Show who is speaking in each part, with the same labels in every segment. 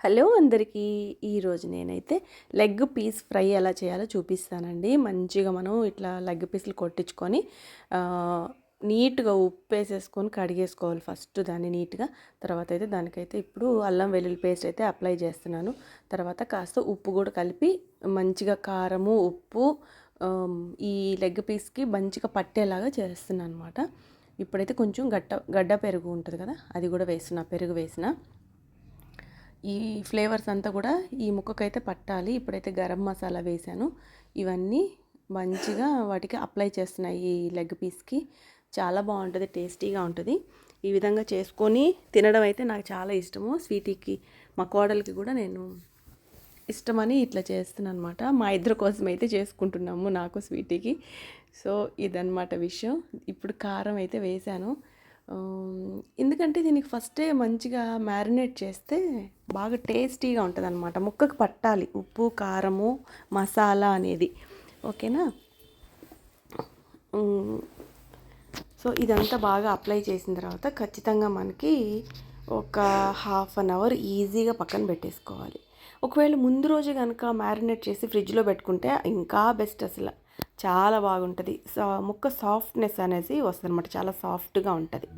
Speaker 1: Hello అందరికీ. ఈరోజు నేనైతే లెగ్ పీస్ ఫ్రై ఎలా చేయాలో చూపిస్తానండి. మంచిగా మనం ఇట్లా లెగ్ పీసులు కొట్టించుకొని నీట్గా ఉప్పు వేసేసుకొని కడిగేసుకోవాలి ఫస్ట్ దాన్ని నీట్గా. తర్వాత అయితే దానికైతే ఇప్పుడు అల్లం వెల్లుల్లి పేస్ట్ అయితే అప్లై చేస్తున్నాను. తర్వాత కాస్త ఉప్పు కూడా కలిపి మంచిగా కారము ఉప్పు ఈ లెగ్ పీస్కి మంచిగా పట్టేలాగా చేస్తున్నాను అనమాట ఇప్పుడైతే కొంచెం గడ్డ గడ్డ పెరుగు ఉంటుంది కదా అది కూడా వేసిన పెరుగు వేసిన. ఈ ఫ్లేవర్స్ అంతా కూడా ఈ ముక్కకైతే పట్టాలి. ఇప్పుడైతే గరం మసాలా వేసాను ఇవన్నీ మంచిగా వాటికి అప్లై చేస్తున్నాయి ఈ లెగ్ పీస్కి. చాలా బాగుంటుంది టేస్టీగా ఉంటుంది. ఈ విధంగా చేసుకొని తినడం అయితే నాకు చాలా ఇష్టము. స్వీటీకి మా కోడలికి కూడా నేను ఇష్టమని ఇట్లా చేస్తున్నాను అనమాట మా ఇద్దరి కోసం అయితే చేసుకుంటున్నాము నాకు స్వీటీకి. సో ఇదన్నమాట విషయం. ఇప్పుడు కారం అయితే వేసాను ఎందుకంటే దీనికి ఫస్టే మంచిగా మ్యారినేట్ చేస్తే బాగా టేస్టీగా ఉంటుంది అనమాట ముక్కకు పట్టాలి. ఉప్పు కారము మసాలా అనేది. ఓకేనా సో ఇదంతా బాగా అప్లై చేసిన తర్వాత ఖచ్చితంగా మనకి ఒక హాఫ్ అన్ అవర్ ఈజీగా పక్కన పెట్టేసుకోవాలి. ఒకవేళ ముందు రోజు కనుక మ్యారినేట్ చేసి ఫ్రిడ్జ్లో పెట్టుకుంటే ఇంకా బెస్ట్ అసలు. చాలా బాగుంటుంది. సా ముక్క సాఫ్ట్నెస్ అనేది వస్తుంది అనమాట చాలా సాఫ్ట్గా ఉంటుంది.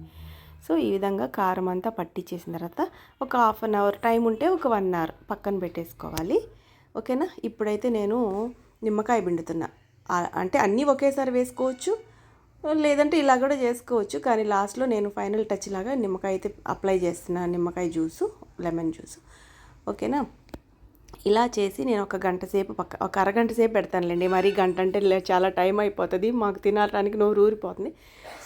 Speaker 1: సో ఈ విధంగా కారం అంతా పట్టించేసిన తర్వాత ఒక హాఫ్ అన్ అవర్ టైం ఉంటే ఒక వన్ అవర్ పక్కన పెట్టేసుకోవాలి. ఓకేనా? ఇప్పుడైతే నేను నిమ్మకాయ పిండుతున్నా. అంటే అన్నీ ఒకేసారి వేసుకోవచ్చు లేదంటే ఇలా కూడా చేసుకోవచ్చు. కానీ లాస్ట్లో నేను ఫైనల్ టచ్ లాగా నిమ్మకాయ అయితే అప్లై చేస్తున్నా. నిమ్మకాయ జ్యూసు లెమన్ జ్యూసు. ఓకేనా? ఇలా చేసి నేను ఒక గంట సేపు పక్క ఒక అరగంట సేపు పెడతానులేండి. మరి గంట అంటే చాలా టైం అయిపోతుంది. మాకు తినడానికి నోరు ఊరిపోతుంది.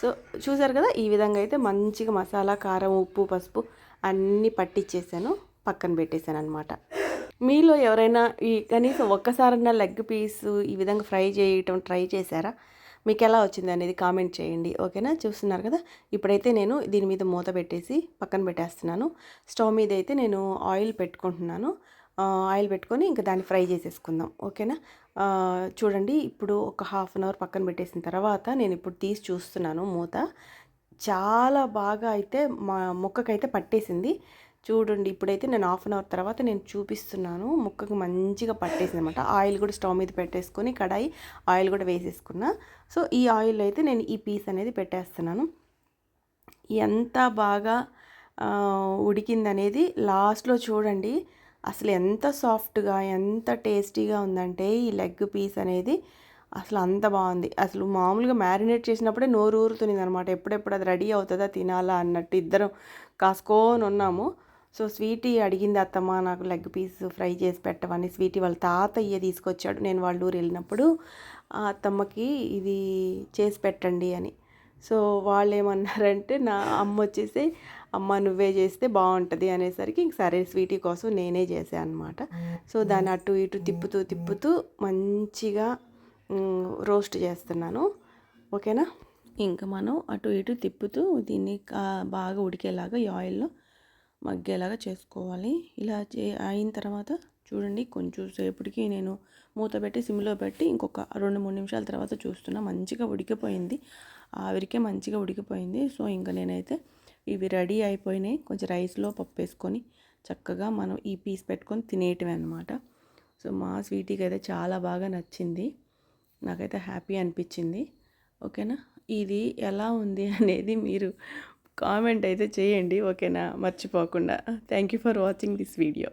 Speaker 1: సో చూసారు కదా ఈ విధంగా అయితే మంచిగా మసాలా కారం ఉప్పు పసుపు అన్నీ పట్టించేసాను పక్కన పెట్టేశాను అనమాట మీలో ఎవరైనా ఈ కనీసం ఒక్కసారన్నా లెగ్ పీస్ ఈ విధంగా ఫ్రై చేయటం ట్రై చేశారా? మీకు ఎలా వచ్చింది అనేది కామెంట్ చేయండి. ఓకేనా? చూస్తున్నారు కదా? ఇప్పుడైతే నేను దీని మీద మూత పెట్టేసి పక్కన పెట్టేస్తున్నాను. స్టవ్ మీద అయితే నేను ఆయిల్ పెట్టుకుంటున్నాను. ఆయిల్ పెట్టుకొని ఇంకా దాన్ని ఫ్రై చేసేసుకుందాం. ఓకేనా? చూడండి ఇప్పుడు ఒక హాఫ్ అన్ అవర్ పక్కన పెట్టేసిన తర్వాత నేను ఇప్పుడు తీసి చూస్తున్నాను మూత. చాలా బాగా అయితే మా ముక్కకైతే పట్టేసింది. చూడండి ఇప్పుడైతే నేను హాఫ్ అన్ అవర్ తర్వాత నేను చూపిస్తున్నాను. ముక్కకు మంచిగా పట్టేసింది అనమాట ఆయిల్ కూడా స్టవ్ మీద పెట్టేసుకొని కడాయి ఆయిల్ కూడా వేసేసుకున్నా. సో ఈ ఆయిల్ అయితే నేను ఈ పీస్ అనేది పెట్టేస్తున్నాను. ఎంత బాగా ఉడికిందనేది లాస్ట్లో చూడండి. అసలు ఎంత సాఫ్ట్గా ఎంత టేస్టీగా ఉందంటే ఈ లెగ్ పీస్ అనేది అసలు అంత బాగుంది. అసలు మామూలుగా మ్యారినేట్ చేసినప్పుడే నోరు ఊరుతుంది అనమాట ఎప్పుడెప్పుడు అది రెడీ అవుతుందా తినాలా అన్నట్టు ఇద్దరం కాసుకొని ఉన్నాము. సో స్వీటీ అడిగింది అత్తమ్మ నాకు లెగ్ పీస్ ఫ్రై చేసి పెట్టమని స్వీటీ వాళ్ళ తాతయ్య తీసుకొచ్చాడు. నేను వాళ్ళ ఊరు వెళ్ళినప్పుడు ఆ అత్తమ్మకి ఇది చేసి పెట్టండి అని. సో వాళ్ళు ఏమన్నారంటే నా అమ్మ వచ్చేసి అమ్మ నువ్వే చేస్తే బాగుంటుంది అనేసరికి ఇంక సరే స్వీటీ కోసం నేనే చేశాను అనమాట సో దాన్ని అటు ఇటు తిప్పుతూ తిప్పుతూ మంచిగా రోస్ట్ చేస్తున్నాను. ఓకేనా? ఇంకా మనం అటు ఇటు తిప్పుతూ దీన్ని బాగా ఉడికేలాగా ఈ ఆయిల్లో మగ్గేలాగా చేసుకోవాలి. ఇలా చే అయిన తర్వాత చూడండి కొంచెం సేపటికి నేను మూత పెట్టి సిమ్లో పెట్టి ఇంకొక రెండు మూడు నిమిషాల తర్వాత చూస్తున్నా. మంచిగా ఉడికిపోయింది. ఆవిరికే మంచిగా ఉడికిపోయింది. సో ఇంకా నేనైతే ఇవి రెడీ అయిపోయినాయి. కొంచెం రైస్లో పప్పు వేసుకొని చక్కగా మనం ఈ పీస్ పెట్టుకొని తినేయటమే అనమాట సో మా స్వీటీకి అయితే చాలా బాగా నచ్చింది. నాకైతే హ్యాపీ అనిపించింది. ఓకేనా? ఇది ఎలా ఉంది అనేది మీరు కామెంట్ అయితే చేయండి. ఓకేనా? మర్చిపోకుండా. Thank you for watching this video